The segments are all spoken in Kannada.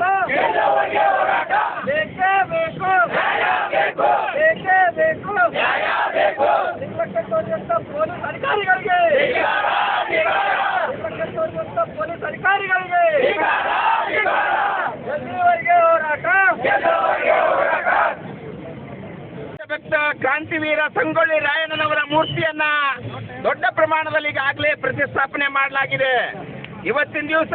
ಹೋರಾಟ. ಬೇಕೇ ಬೇಕು. ಬೇಕೇ ಬೇಕು. ನಿರ್ಲಕ್ಷ್ಯ ತೋರಿದಂತ ಪೊಲೀಸ್ ಅಧಿಕಾರಿಗಳಿಗೆ. ನಿರ್ಲಕ್ಷ್ಯ ತೋರಿದಂತ ಪೊಲೀಸ್ ಅಧಿಕಾರಿಗಳಿಗೆ. ಎಲ್ಲಿವರೆಗೆ ಹೋರಾಟ. ಭಕ್ತ ಕ್ರಾಂತಿವೀರ ಸಂಗೊಳ್ಳಿ ರಾಯಣ್ಣನವರ ಮೂರ್ತಿಯನ್ನ ದೊಡ್ಡ ಪ್ರಮಾಣದಲ್ಲಿ ಈಗಾಗಲೇ ಪ್ರತಿಷ್ಠಾಪನೆ ಮಾಡಲಾಗಿದೆ. ಇವತ್ತಿನ ದಿವಸ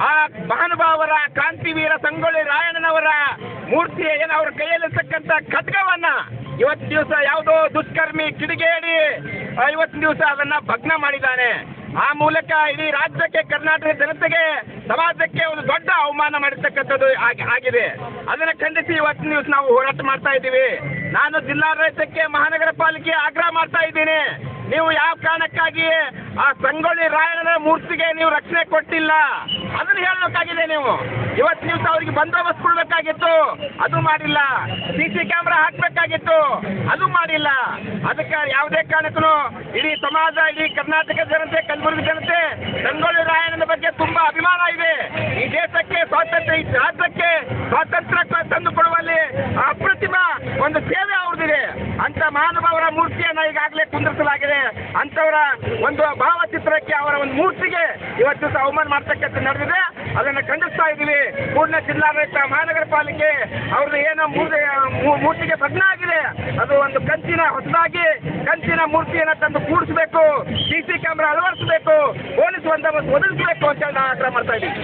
ಆ ಮಹಾನುಭಾವರ, ಕ್ರಾಂತಿವೀರ ಸಂಗೊಳ್ಳಿ ರಾಯಣ್ಣನವರ ಮೂರ್ತಿ ಏನು ಅವ್ರ ಕೈಯಲ್ಲಿರ್ತಕ್ಕಂಥ ಖಡ್ಗವನ್ನ ಇವತ್ತು ದಿವಸ ಯಾವುದೋ ದುಷ್ಕರ್ಮಿ ಕಿಡಿಗೇಡಿ ಇವತ್ತಿನ ದಿವಸ ಅದನ್ನ ಭಗ್ನ ಮಾಡಿದ್ದಾನೆ. ಆ ಮೂಲಕ ಇಡೀ ರಾಜ್ಯಕ್ಕೆ, ಕರ್ನಾಟಕ ಜನತೆಗೆ, ಸಮಾಜಕ್ಕೆ ಒಂದು ದೊಡ್ಡ ಅವಮಾನ ಮಾಡಿರ್ತಕ್ಕಂಥದ್ದು ಆಗಿ- ಆಗಿದೆ. ಅದನ್ನ ಖಂಡಿಸಿ ಇವತ್ತಿನ ದಿವಸ ನಾವು ಹೋರಾಟ ಮಾಡ್ತಾ ಇದ್ದೀವಿ. ನಾನು ಜಿಲ್ಲಾಡಳಿತಕ್ಕೆ ಮಹಾನಗರ ಪಾಲಿಕೆ ಆಗ್ರಹ ಮಾಡ್ತಾ ಇದ್ದೀನಿ. ನೀವು ಯಾವ ಕಾರಣಕ್ಕಾಗಿ ಆ ಸಂಗೊಳ್ಳಿ ರಾಯಣ್ಣನ ಮೂರ್ತಿಗೆ ನೀವು ರಕ್ಷಣೆ ಕೊಟ್ಟಿಲ್ಲ. ಅದನ್ನ ಹೇಳಬೇಕಾಗಿದೆ ನೀವು. ಇವತ್ತು ದಿವಸ ಅವರಿಗೆ ಬಂದೋಬಸ್ತ್ ಕೊಡ್ಬೇಕಾಗಿತ್ತು. ಅದು ಮಾಡಿಲ್ಲ. ಸಿ ಸಿ ಕ್ಯಾಮ್ರಾ ಹಾಕ್ಬೇಕಾಗಿತ್ತು. ಅದು ಮಾಡಿಲ್ಲ. ಅದಕ್ಕೆ ಯಾವುದೇ ಕಾರಣಕ್ಕೂ ಇಡೀ ಸಮಾಜ, ಇಡೀ ಕರ್ನಾಟಕ ಜನತೆ, ಕಲಬುರಗಿ ಜನತೆ, ಸಂಗೊಳ್ಳಿ ರಾಯಣ್ಣನ ಬಗ್ಗೆ ತುಂಬಾ ಅಭಿಮಾನ ಇದೆ. ಮೂರ್ತಿಯನ್ನ ಈಗಾಗಲೇ ಕುಂದಿರಿಸಲಾಗಿದೆ. ಅಂತವರ ಒಂದು ಭಾವಚಿತ್ರಕ್ಕೆ ಅವರ ಒಂದು ಮೂರ್ತಿಗೆ ಇವತ್ತು ಅವಮಾನ ಮಾಡ್ತಕ್ಕಂಥ ನಡೆದಿದೆ. ಅದನ್ನು ಖಂಡಿಸ್ತಾ ಇದ್ದೀವಿ. ಪೂರ್ಣ ಜಿಲ್ಲಾಡಳಿತ ಮಹಾನಗರ ಪಾಲಿಕೆ ಅವ್ರದ್ದು ಏನೋ ಮೂರ್ತಿಗೆ ಭಗ್ನ ಆಗಿದೆ ಅದು ಒಂದು ಕಂಚಿನ ಹೊಸದಾಗಿ ಕಂಚಿನ ಮೂರ್ತಿಯನ್ನು ತಂದು ಕೂಡಿಸಬೇಕು, ಸಿ ಸಿ ಕ್ಯಾಮ್ರಾ ಅಳವಡಿಸಬೇಕು, ಪೊಲೀಸ್ ಬಂದೋಬಸ್ತ್ ಒದಗಿಸಬೇಕು ಅಂತ ಹೇಳಿ ಆಗ್ರಹ ಮಾಡ್ತಾ ಇದ್ದೀವಿ.